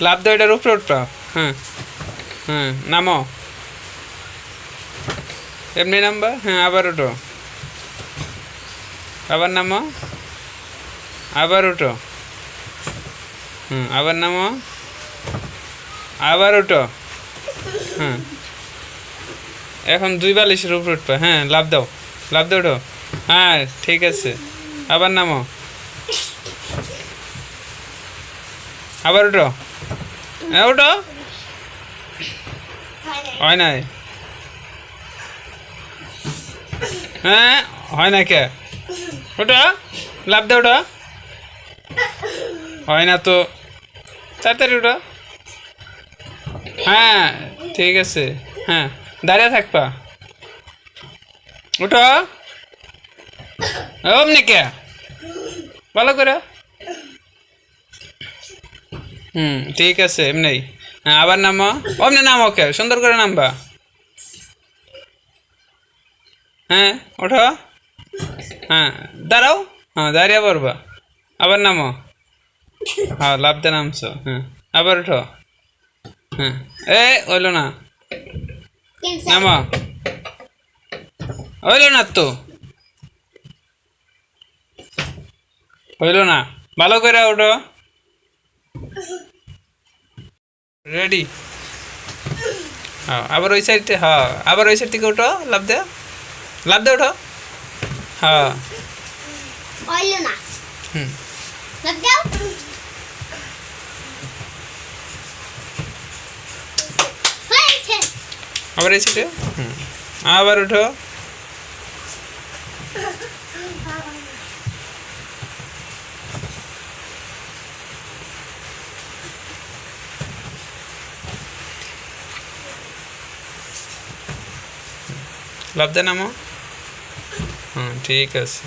লাভ দাও, এটার উপরে উঠবা। হ্যাঁ হ্যাঁ নামো। এমনি নামবা হ্যাঁ আবার উঠো। আবার নামো। আবার উঠো। হুম, আবার নামো। আবার উঠো। হ্যাঁ এখন দুই বালিশের উপর উঠবে হ্যাঁ লাভ দাও। লাভ দাও, উঠো। হ্যাঁ ঠিক আছে। আবার নামো। আবার উঠো। হ্যাঁ উঠো হয় নাই। হ্যাঁ হয় না কে? ওটা লাভ দাও ওটা হয় না তো। তাড়াতাড়ি ওটা হ্যাঁ ঠিক আছে। হ্যাঁ দাঁড়িয়ে থাকবা। উঠো অমনি কে? ভালো করে। হুম, ঠিক আছে, এমনি। হ্যাঁ আবার নামো। অমনি নামো কে? সুন্দর করে নামবা। হ্যাঁ ওঠো। হ্যাঁ দাঁড়াও। হ্যাঁ দাঁড়িয়ে পড়বা। আবার নামো। হ্যাঁ লাভতে নামছো। হ্যাঁ আবার ওঠো। হ্যাঁ এ, হইল না। নামো। হইল না তো। হইল না। ভালো করে ওঠো। রেডি হ্যাঁ আবার ওই সাইড হ্যাঁ আবার ওই সাইড থেকে ওঠো লাভ দে। লাভ দে ওঠো হ্যাঁ। হুম। আবার এই সাইডে হুম। আবার ওঠো লাভ দে নামো হুম ঠিক আছে।